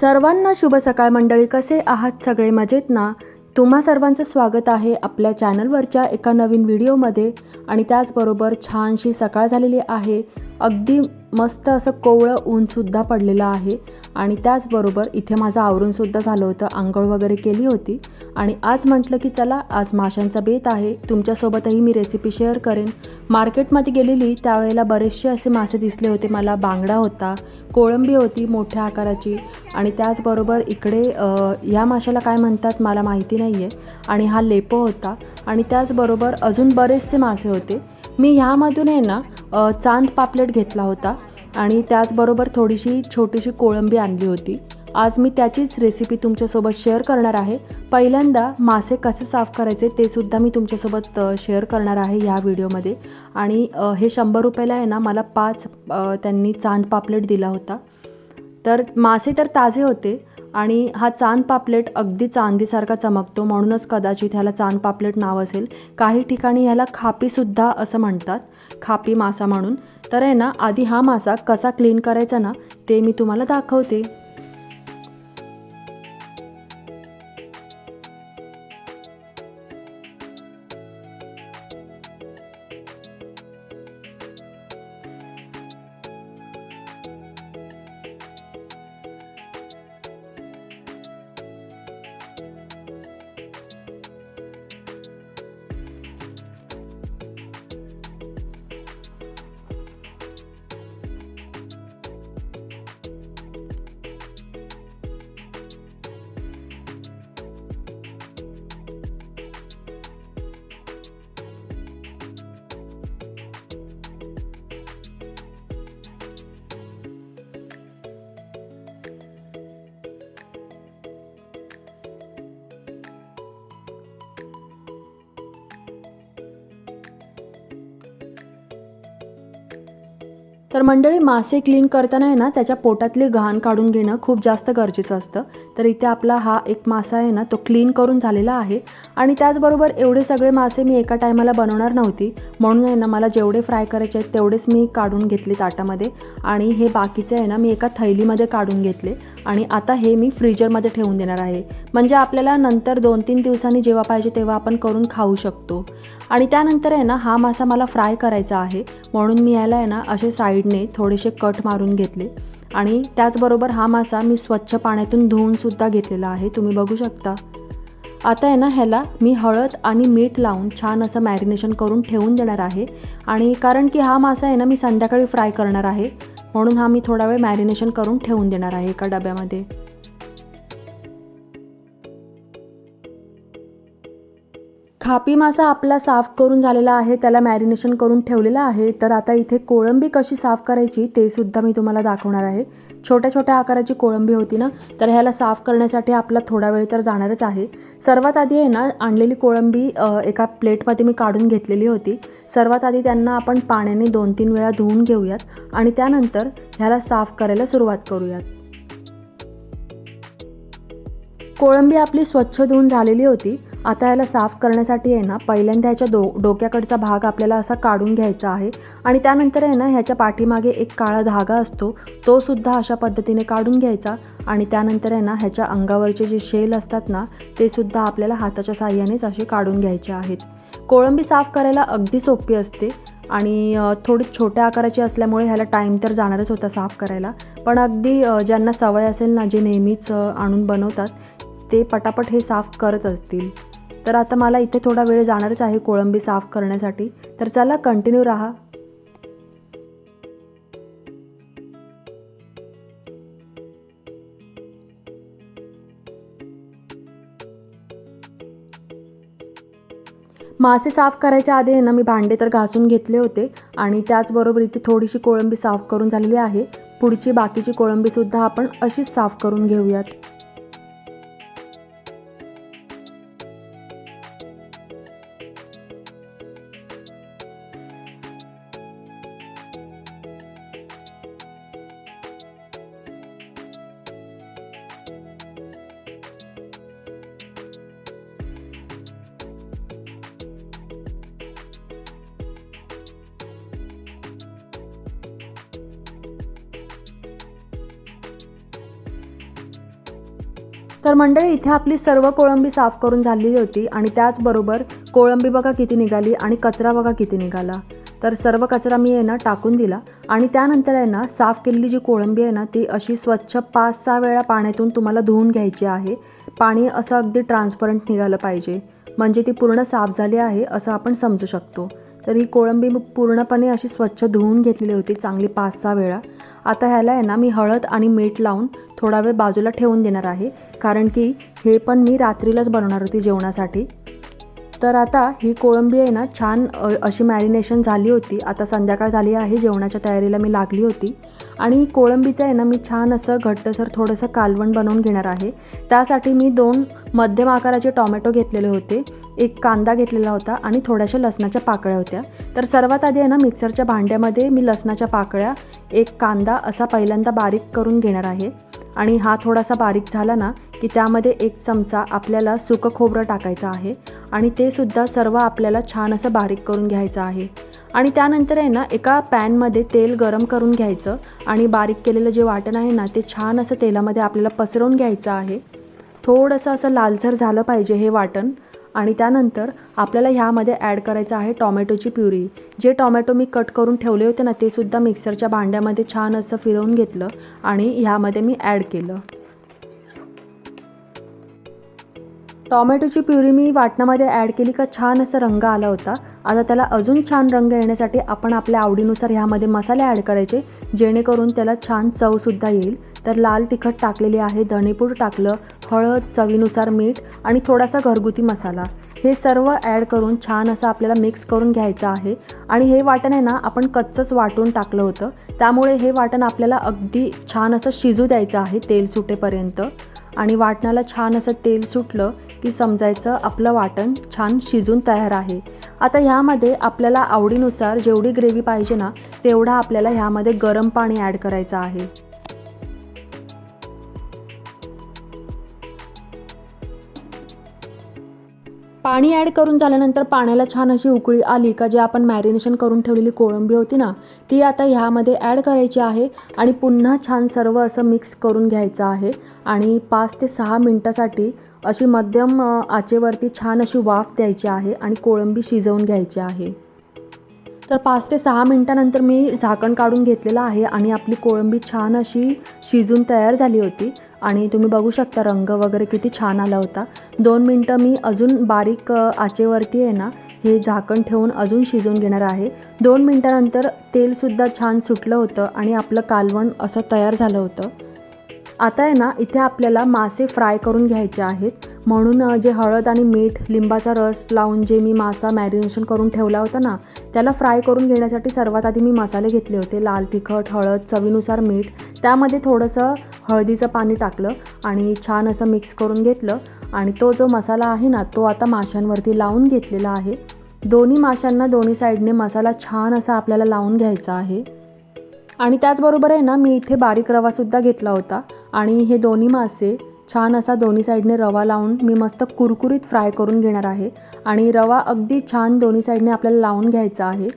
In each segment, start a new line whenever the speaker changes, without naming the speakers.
सर्वांना शुभ सकाळ मंडळी कसे आहात सगळे मजेत ना तुम्हा सर्वांचं स्वागत आहे आपल्या चॅनलवरच्या एका नवीन व्हिडिओमध्ये आणि त्याचबरोबर छानशी सकाळ झालेली आहे. अगदी मस्त असं कोवळं ऊनसुद्धा पडलेलं आहे आणि त्याचबरोबर इथे माझं आवरूनसुद्धा झालं होतं आंघोळ वगैरे केली होती. आणि आज म्हटलं की चला आज माशांचा बेत आहे. तुमच्यासोबतही मी रेसिपी शेअर करेन. मार्केटमध्ये गेलेली त्यावेळेला बरेचसे असे मासे दिसले होते. मला बांगडा होता कोळंबी होती मोठ्या आकाराची. आणि त्याचबरोबर इकडे ह्या माशाला काय म्हणतात मला माहिती नाही आहे आणि हा लेपो होता. आणि त्याचबरोबर अजून बरेचसे मासे होते. मी ह्यामधून आहे ना चांद पापलेट घेतला होता. आणि त्याचबरोबर थोडीशी छोटीशी कोळंबी आणली होती. आज मी त्याचीच रेसिपी तुमच्यासोबत शेअर करणार आहे. पहिल्यांदा मासे कसे साफ करायचे ते सुद्धा मी तुमच्यासोबत शेअर करणार आहे ह्या व्हिडिओमध्ये आणि हे शंभर रुपयाला आहे ना मला पाच त्यांनी चांद पापलेट दिला होता. तर मासे तर ताजे होते आणि हा चांद पापलेट अगदी चांदीसारखा चमकतो म्हणूनच कदाचित ह्याला चांद पापलेट नाव असेल. काही ठिकाणी ह्याला खापीसुद्धा असं म्हणतात खापी मासा म्हणून. तर आहे ना आधी हा मासा कसा क्लीन करायचा ना ते मी तुम्हाला दाखवते. तर मंडळी मासे क्लीन करताना आहे ना त्याच्या पोटातले घाण काढून घेणं खूप जास्त गरजेचं असतं. तर इथे आपला हा एक मासा आहे ना तो क्लीन करून झालेला आहे. आणि त्याचबरोबर एवढे सगळे मासे मी एका टायमाला बनवणार नव्हती. म्हणून आहे ना मला जेवढे फ्राय करायचे आहेत तेवढेच मी काढून घेतले ताटामध्ये. आणि हे बाकीचे आहे ना मी एका थैलीमध्ये काढून घेतले. आणि आता हे मी फ्रीजरमध्ये ठेवून देणार आहे. म्हणजे आपल्याला नंतर दोन तीन दिवसांनी जेव्हा पाहिजे तेव्हा आपण करून खाऊ शकतो. आणि त्यानंतर आहे ना हा मासा मला फ्राय करायचा आहे. म्हणून मी याला आहे ना असे साईडने थोडेसे कट मारून घेतले. आणि त्याचबरोबर हा मासा मी स्वच्छ पाण्यातून धुवूनसुद्धा घेतलेला आहे. तुम्ही बघू शकता. आता आहे ना ह्याला मी हळद आणि मीठ लावून छान असं मॅरिनेशन करून ठेवून देणार आहे. आणि कारण की हा मासा आहे ना मी संध्याकाळी फ्राय करणार आहे. म्हणून हा मी थोडा वेळ मॅरिनेशन करून ठेवून देणार आहे एका डब्यामध्ये. खापी मासा आपला साफ करून झालेला आहे त्याला मॅरिनेशन करून ठेवलेला आहे. तर आता इथे कोळंबी कशी साफ करायची ते सुद्धा मी तुम्हाला दाखवणार आहे. छोट्या छोट्या आकाराची कोळंबी होती ना तर ह्याला साफ करण्यासाठी आपला थोडा वेळ तर जाणारच आहे. सर्वात आधी आहे ना आणलेली कोळंबी एका प्लेटमध्ये मी काढून घेतलेली होती. सर्वात आधी त्यांना आपण पाण्याने दोन तीन वेळा धुवून घेऊयात आणि त्यानंतर ह्याला साफ करायला सुरुवात करूयात. कोळंबी आपली स्वच्छ धुवून झालेली होती. आता याला साफ करण्यासाठी आहे ना पहिल्यांदा ह्याच्या डो डोक्याकडचा भाग आपल्याला असा काढून घ्यायचा आहे. आणि त्यानंतर आहे ना ह्याच्या पाठीमागे एक काळा धागा असतो तो सुद्धा अशा पद्धतीने काढून घ्यायचा. आणि त्यानंतर आहे ना ह्याच्या अंगावरचे जे शेल असतात ना ते सुद्धा आपल्याला हाताच्या साह्यानेच असे काढून घ्यायचे आहेत. कोळंबी साफ करायला अगदी सोपी असते. आणि थोडी छोट्या आकाराची असल्यामुळे ह्याला टाईम तर जाणारच होता साफ करायला. पण अगदी ज्यांना सवय असेल ना जे नेहमीच आणून बनवतात ते पटापट हे साफ करत असतील. तर आता मला इथे थोडा वेळ जाणारच आहे कोळंबी साफ करण्यासाठी. तर चला कंटिन्यू राहा. मासे साफ करायच्या आधी ना मी भांडे तर घासून घेतले होते आणि त्याचबरोबर इथे थोडीशी कोळंबी साफ करून झालेली आहे. पुढची बाकीची कोळंबीसुद्धा आपण अशीच साफ करून घेऊयात. तर मंडळी इथे आपली सर्व कोळंबी साफ करून झालेली होती आणि त्याचबरोबर कोळंबी बघा किती निघाली आणि कचरा बघा किती निघाला. तर सर्व कचरा मी आहे ना टाकून दिला आणि त्यानंतर आहे ना साफ केलेली जी कोळंबी आहे ना ती अशी स्वच्छ पाच सहा वेळा पाण्यातून तुम्हाला धुवून घ्यायची आहे. पाणी असं अगदी ट्रान्सपरंट निघालं पाहिजे. म्हणजे ती पूर्ण साफ झाली आहे असं आपण समजू शकतो. तर ही कोळंबी पूर्णपणे अशी स्वच्छ धुवून घेतलेली होती चांगली पाच सहा वेळा. आता ह्याला आहे ना मी हळद आणि मीठ लावून थोडा वेळ बाजूला ठेवून देणार आहे. कारण की हे पण मी रात्रीलाच बनवणार होती जेवणासाठी. तर आता ही कोळंबी आहे ना छान अशी मॅरिनेशन झाली होती. आता संध्याकाळ झाली आहे जेवणाच्या तयारीला मी लागली होती. आणि कोळंबीचं आहे ना मी छान असं घट्टसर थोडंसं कालवण बनवून घेणार आहे. त्यासाठी मी दोन मध्यम आकाराचे टॉमॅटो घेतलेले होते. एक कांदा घेतलेला होता आणि थोड्याशा लसणाच्या पाकळ्या होत्या. तर सर्वात आधी आहे ना मिक्सरच्या भांड्यामध्ये मी लसणाच्या पाकळ्या एक कांदा असा पहिल्यांदा बारीक करून घेणार आहे. आणि हा थोडासा बारीक झाला ना की त्यामध्ये एक चमचा आपल्याला सुकं खोबरं टाकायचं आहे. आणि ते सुद्धा सर्व आपल्याला छान असं बारीक करून घ्यायचं आहे. आणि त्यानंतर आहे ना एका पॅनमध्ये तेल गरम करून घ्यायचं. आणि बारीक केलेलं जे वाटण आहे ना ते छान असं तेलामध्ये आपल्याला पसरवून घ्यायचं आहे. थोडंसं असं लालसर झालं पाहिजे हे वाटण. आणि त्यानंतर आपल्याला ह्यामध्ये ॲड करायचं आहे टॉमॅटोची प्युरी. जे टॉमॅटो मी कट करून ठेवले होते ना ते सुद्धा मिक्सरच्या भांड्यामध्ये छान असं फिरवून घेतलं आणि ह्यामध्ये मी ॲड केलं. टॉमॅटोची प्युरी मी वाटणामध्ये ॲड केली का छान असा रंग आला होता. आता त्याला अजून छान रंग येण्यासाठी आपण आपल्या आवडीनुसार ह्यामध्ये मसाले ॲड करायचे जेणेकरून त्याला छान चवसुद्धा येईल. तर लाल तिखट टाकलेली आहे धणेपूड टाकलं हळद चवीनुसार मीठ आणि थोडासा घरगुती मसाला. हे सर्व ॲड करून छान असं आपल्याला मिक्स करून घ्यायचं आहे. आणि हे वाटण आहे ना आपण कच्चंच वाटून टाकलं होतं. त्यामुळे हे वाटण आपल्याला अगदी छान असं शिजू द्यायचं आहे तेल सुटेपर्यंत. आणि वाटणाला छान असं तेल सुटलं की समजायचं आपलं वाटण छान शिजून तयार आहे. आता ह्यामध्ये आपल्याला आवडीनुसार जेवढी ग्रेव्ही पाहिजे ना तेवढा आपल्याला ह्यामध्ये गरम पाणी ॲड करायचं आहे. पाणी ॲड करून झाल्यानंतर पाण्याला छान अशी उकळी आली का जे आपण मॅरिनेशन करून ठेवलेली कोळंबी होती ना ती आता ह्यामध्ये ॲड करायची आहे आणि पुन्हा छान सर्व असं मिक्स करून घ्यायचं आहे. आणि पाच ते सहा मिनटासाठी अशी मध्यम आचेवरती छान अशी वाफ द्यायची आहे आणि कोळंबी शिजवून घ्यायची आहे. तर पाच ते सहा मिनटानंतर मी झाकण काढून घेतलेलं आहे आणि आपली कोळंबी छान अशी शिजून तयार झाली होती. आणि तुम्ही बघू शकता रंग वगैरे किती छान आला होता. दोन मिनटं मी अजून बारीक आचेवरती आहे ना हे झाकण ठेवून अजून शिजवून घेणार आहे. दोन मिनटानंतर तेलसुद्धा छान सुटलं होतं आणि आपलं कालवण असं तयार झालं होतं. आता आहे ना इथे आपल्याला मासे फ्राय करून घ्यायचे आहेत. म्हणून जे हळद आणि मीठ लिंबाचा रस लावून जे मी मासा मॅरिनेशन करून ठेवला होता ना त्याला फ्राय करून घेण्यासाठी सर्वात आधी मी मसाले घेतले होते. लाल तिखट हळद चवीनुसार मीठ. त्यामध्ये थोडंसं हळदीचं पाणी टाकलं आणि छान असं मिक्स करून घेतलं. आणि तो जो मसाला आहे ना तो आता माशांवरती लावून घेतलेला आहे. दोन्ही माशांना दोन्ही साईडने मसाला छान असा आपल्याला लावून घ्यायचा आहे. आणि त्याचबरोबर आहे ना मी इथे बारीक रवासुद्धा घेतला होता. आणि हे दोन्ही मासे छान असा दोन्ही साईडने रवा लावून मी मस्त कुरकुरीत फ्राय करून घेणार आहे. आणि रवा अगदी छान दोन्ही साईडने आपल्याला लावून घ्यायचा आहे.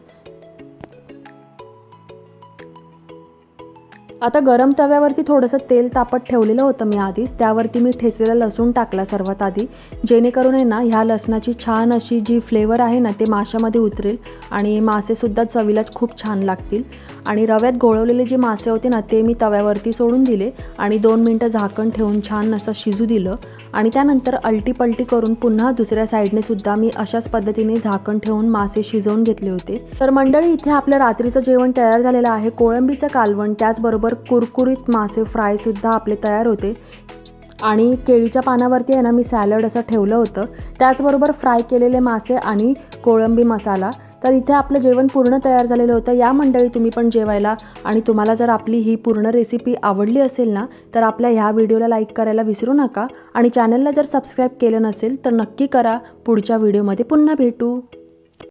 आता गरम तव्यावरती थोडंसं तेल तापत ठेवलेलं होतं मी आधीच. त्यावरती मी ठेचलेला लसूण टाकला सर्वात आधी. जेणेकरून आहे ना ह्या लसणाची छान अशी जी फ्लेवर आहे ना ते माशामध्ये उतरेल आणि मासेसुद्धा चवीला खूप छान लागतील. आणि रव्यात गोळवलेले जे मासे होते ना ते मी तव्यावरती सोडून दिले आणि दोन मिनटं झाकण ठेवून छान असं शिजू दिलं. आणि त्यानंतर अल्टीपल्टी करून पुन्हा दुसऱ्या साईडने सुद्धा मी अशाच पद्धतीने झाकण ठेवून मासे शिजवून घेतले होते. तर मंडळी इथे आपलं रात्रीचं जेवण तयार झालेलं आहे. कोळंबीचं कालवण त्याचबरोबर कुरकुरीत मासे फ्रायसुद्धा आपले तयार होते. आणि केळीच्या पानावरती आहे ना मी सॅलड असं ठेवलं होतं. त्याचबरोबर फ्राय केलेले मासे आणि कोळंबी मसाला. तर इथे आपलं जेवण पूर्ण तयार झालेलं होतं. या मंडळी तुम्ही पण जेवायला आणि तुम्हाला जर आपली ही पूर्ण रेसिपी आवडली असेल ना तर आपल्या ह्या व्हिडिओला लाईक करायला विसरू नका. आणि चॅनलला जर सबस्क्राईब केलं नसेल तर नक्की करा. पुढच्या व्हिडिओमध्ये पुन्हा भेटू.